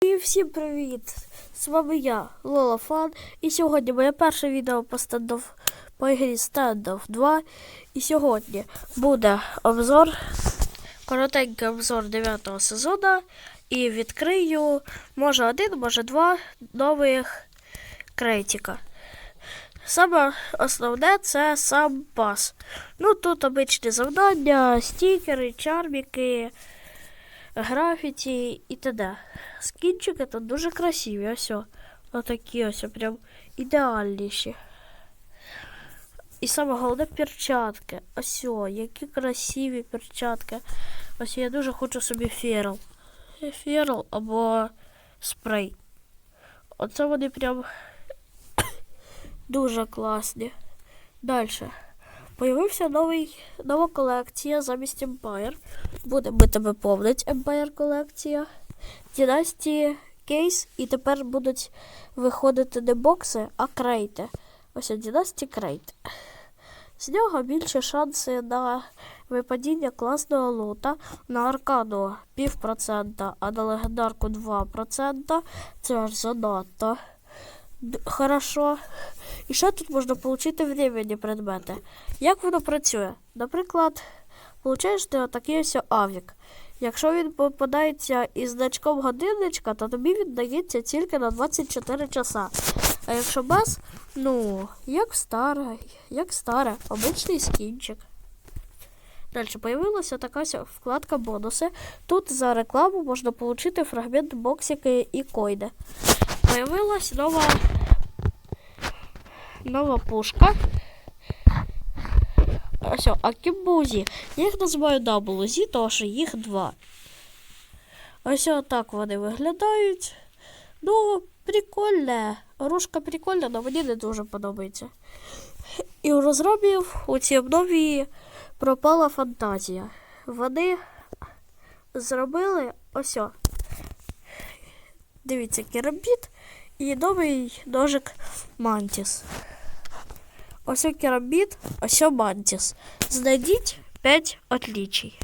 І всім привіт! З вами я, Лола Фан. І сьогодні моє перше відео по стендов по ігрі Standoff 2. І сьогодні буде обзор, коротенький обзор 9 сезону. І відкрию, може один, може два нових крейтика. Саме основне це сам пас. Ну тут обичні завдання, стікери, чарміки графіті і т.д. Скінчики тут дуже красиві, ось. Отакі ось прям ідеальніші. І саме головне перчатки. Ось, які красиві перчатки. Ось я дуже хочу собі ферл. Ферл або спрей. Оце вони прям дуже класні. Далі. Появився новий, нова колекція замість Empire. Буде ми тебе повнить Empire колекція. Dynasty кейс. І тепер будуть виходити не бокси, а крейти. Ось Dynasty крейт. З нього більше шанси на випадіння класного лута на аркану півпроцента, а на легендарку 2%. Це аж занадто. Хорошо. І ще тут можна отримати временні предмети. Як воно працює? Наприклад, получаєш ти отакий ось авік. Якщо він попадається із значком годинничка, то тобі він дається тільки на 24 часа. А якщо без, ну, як старе, як старе, обичний скінчик. Далі появилася така вкладка бонуси. Тут за рекламу можна отримати фрагмент боксики і койди. Появилась нова нова пушка. А кімбузі. Я їх називаю даблузі, тому що їх два. Ось так вони виглядають. Ну, прикольне. Оружка прикольна, але мені не дуже подобається. І у розробів у цій обнові пропала фантазія. Вони зробили ось. Дивіться, керамбіт і новий ножик Мантіс. Ось керамбіт, ось Мантіс. Знайдіть 5 отличий.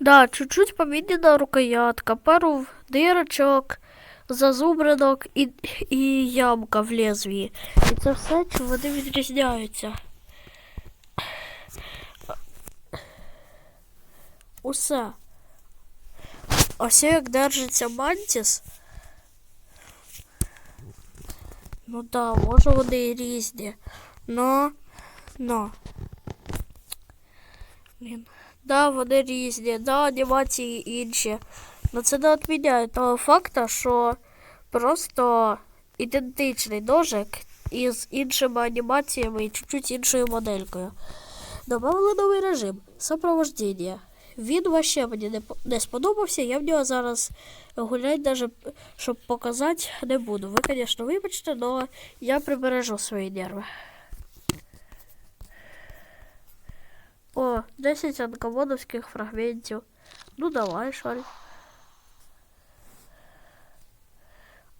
Да, чуть-чуть помінена рукоятка, пару дирочок, зазубринок і, і ямка в лезвії. І це все, чим вони відрізняються. Усе. Ось як держиться мантіс. Ну да, може вони і різні. Но, но. Блін. Да, вони різні, да, анімації інші. Но це не відміняє того факту, що просто ідентичний ножик із іншими анімаціями і чуть-чуть іншою моделькою. Добавили новий режим сопровождення. Він вообще мені не, сподобався, я в нього зараз гулять даже, щоб показати, не буду. Ви, звісно, вибачте, але я прибережу свої нерви. О, 10 анкомодовських фрагментів. Ну давай, шаль.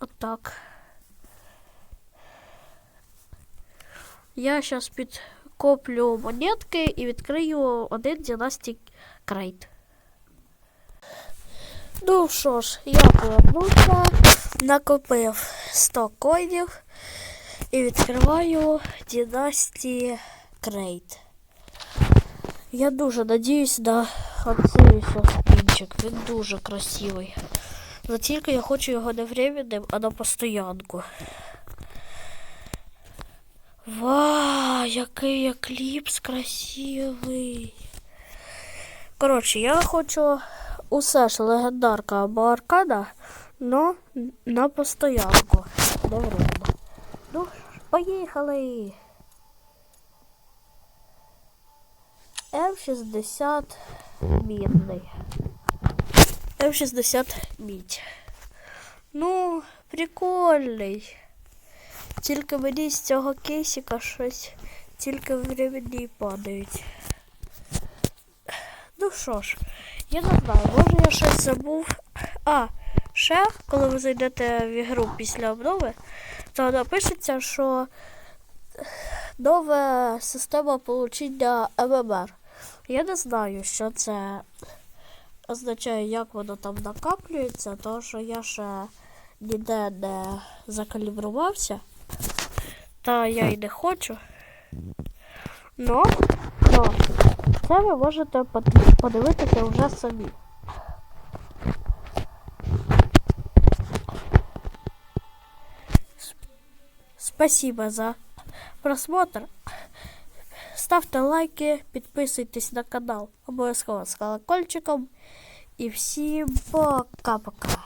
Отак. Я зараз підкоплю монетки і відкрию один династій крейт. Ну що ж, я повернувся, накопив 100 коїнів і відкриваю династії крейт. Я дуже надіюсь на оцей скінчик. Він дуже красивий. Но тільки я хочу його не временним, а на постоянку. Вау, який екліпс красивий. Коротше, я хочу усе ж легендарка або аркада, но на постоянку. Время. Ну, поїхали. М60 мідний. М60 мідь. Ну, прикольний. Тільки мені з цього кейсика щось тільки временні падають. Ну що ж, я не знаю, може я щось забув. А, ще, коли ви зайдете в ігру після обнови, то напишеться, що нова система получення ММР. Я не знаю, що це означає, як воно там накаплюється, тому що я ще ніде не закалібрувався. Та я й не хочу. Но, но це ви можете подивитися вже самі. Спасибо за просмотр. Ставте лайки, підписуйтесь на канал обов'язково з колокольчиком. І всім пока-пока.